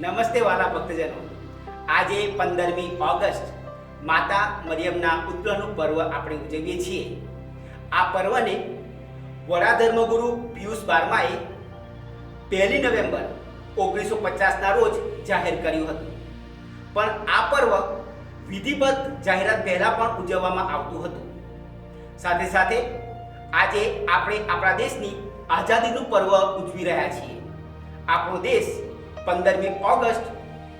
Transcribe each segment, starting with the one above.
નમસ્તે વાલા ભક્તજનો. આજે પંદરમી ઓગસ્ટ માતા મરિયમના પુત્રનું પર્વ આપણે ઉજવીએ છીએ. આ પર્વને વડા ધર્મગુરુ પિયુષ બારમાએ પહેલી નવેમ્બર ઓગણીસો પચાસના રોજ જાહેર કર્યું હતું. પણ આ પર્વ વિધિબદ્ધ જાહેરાત પહેલાં પણ ઉજવવામાં આવતું હતું. સાથે સાથે આજે આપણે આપણા દેશની આઝાદીનું પર્વ ઉજવી રહ્યા છીએ. આપણો દેશ પંદરમી ઓગસ્ટ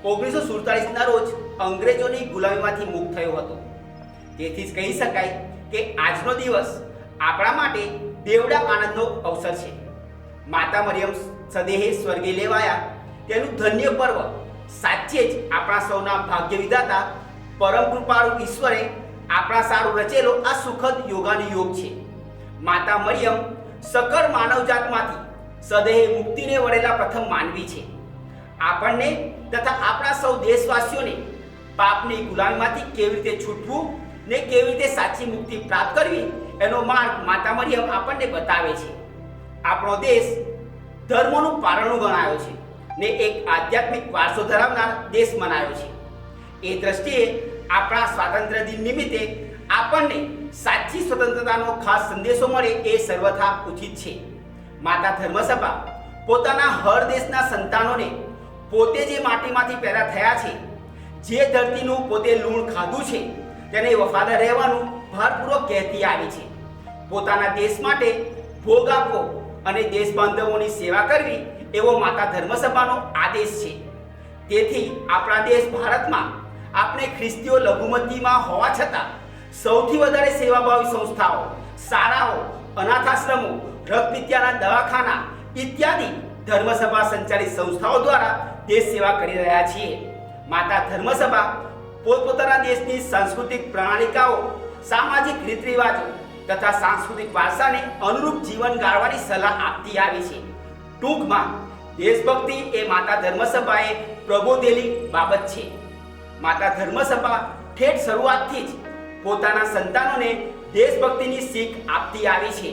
ઓગણીસો સુડતાલીસના રોજ અંગ્રેજોની ગુલામીમાંથી મુક્ત થયો હતો. તેથી જ કહી શકાય કે આજનો દિવસ આપણા માટે બેવડા આનંદનો અવસર છે. માતા મરિયમ સદેહે સ્વર્ગે લેવાયા તેનું ધન્ય પર્વ સાચે જ આપણા સૌના ભાગ્ય વિધાતા પરમ કૃપાળુ ઈશ્વરે આપણા સારું રચેલો આ સુખદ યોગાની યોગ છે. માતા મરિયમ સકળ માનવજાતમાંથી સદેહે મુક્તિને વળેલા પ્રથમ માનવી છે. આપણને તથા આપણા સૌ દેશવાસીઓને પાપની ગુલામીમાંથી કેવી રીતે છૂટવું ને કેવી રીતે સાચી મુક્તિ પ્રાપ્ત કરવી, એનો માર્ગ માતા મરિયમ આપણને બતાવે છે. આપણો દેશ ધર્મનું પારણું ગણાયો છે ને એક આધ્યાત્મિક વારસો ધરાવનાર દેશ મનાયો છે. એ દ્રષ્ટિએ આપણા સ્વાતંત્ર્ય દિન નિમિત્તે આપણને સાચી સ્વતંત્રતાનો ખાસ સંદેશો મળે એ સર્વથા ઉચિત છે. માતા ધર્મસભા પોતાના હર દેશના સંતાનોને પોતે જે માટીમાંથી પેદા થયા છે, જે ધરતીનું પોતે લૂણ ખાધું છે, તેને વફાદાર રહેવાનું ભારપૂર્વક કહેતી આવી છે. પોતાના દેશ માટે ભોગ આપવો અને દેશ બાંધવોની સેવા કરવી એવો માતા ધર્મસભાનો આદેશ છે. તેથી આપણા દેશ ભારતમાં આપણે ખ્રિસ્તીઓ લઘુમતીમાં હોવા છતાં સૌથી વધારે સેવાભાવી સંસ્થાઓ, શાળાઓ, અનાથાશ્રમો, રક્તપિત્યાના દવાખાના ઇત્યાદિ ધર્મસભા સંચાલિત સંસ્થાઓ દ્વારા દેશ સેવા કરી રહ્યા છીએ. માતા ધર્મસભા પોતપોતાના દેશની સાંસ્કૃતિક પ્રણાલિકાઓ, સામાજિક રીત રિવાજો તથા સાંસ્કૃતિક વારસાને અનુરૂપ જીવન ગાળવાની સલાહ આપતી આવી છે. ટૂંકમાં, દેશભક્તિ એ માતા ધર્મસભાએ પ્રબોધેલી બાબત છે. માતા ધર્મસભા ઠેઠ શરૂઆતથી જ પોતાના સંતાનોને દેશભક્તિની શીખ આપતી આવી છે.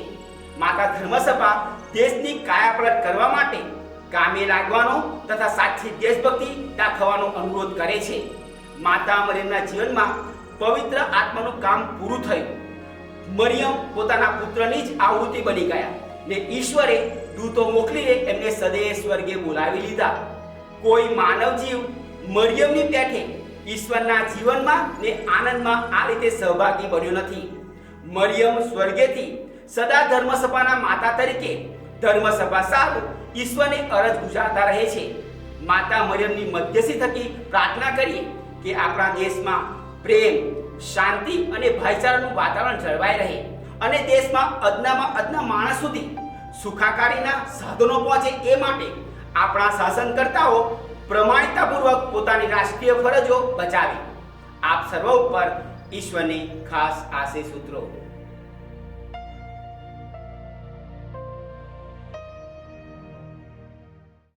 માતા ધર્મસભા દેશની કાયાપલટ કરવા માટે કામે લાગવાનો તથા સાચી દેશભક્તિ દાખવવાનો અનુરોધ કરે છે. માતા મરિયમના જીવનમાં પવિત્ર આત્માનું કામ પૂરું થયું. મરિયમ પોતાના પુત્રની જ આવૃત્તિ બની ગયા ને ઈશ્વરે દૂતો મોકલીને એમને સદૈવ સ્વર્ગે બોલાવી લીધા. કોઈ માનવ જીવ મરિયમની પેઠે ઈશ્વરના જીવનમાં ને આનંદમાં આ રીતે સહભાગી બન્યો નથી. મરિયમ સ્વર્ગેથી સદા ધર્મસભાના માતા તરીકે ધર્મસભા સારું ઈશ્વરને અરજ ગુજારતા રહે છે. માતા મરિયમની મધ્યસ્થી થકી પ્રાર્થના કરીએ કે આપણા દેશમાં પ્રેમ, શાંતિ અને ભાઈચારાનું વાતાવરણ જળવાઈ રહે અને દેશમાં અદનામાં અદના માણસ સુધી સુખાકારીના સાધનો પહોંચે એ માટે આપણા શાસનકર્તાઓ પ્રમાણિકતાપૂર્વક પોતાની રાષ્ટ્રીય ફરજો બચાવી. આપ સર્વ ઉપર ઈશ્વરની ખાસ આશીષ સૂત્રો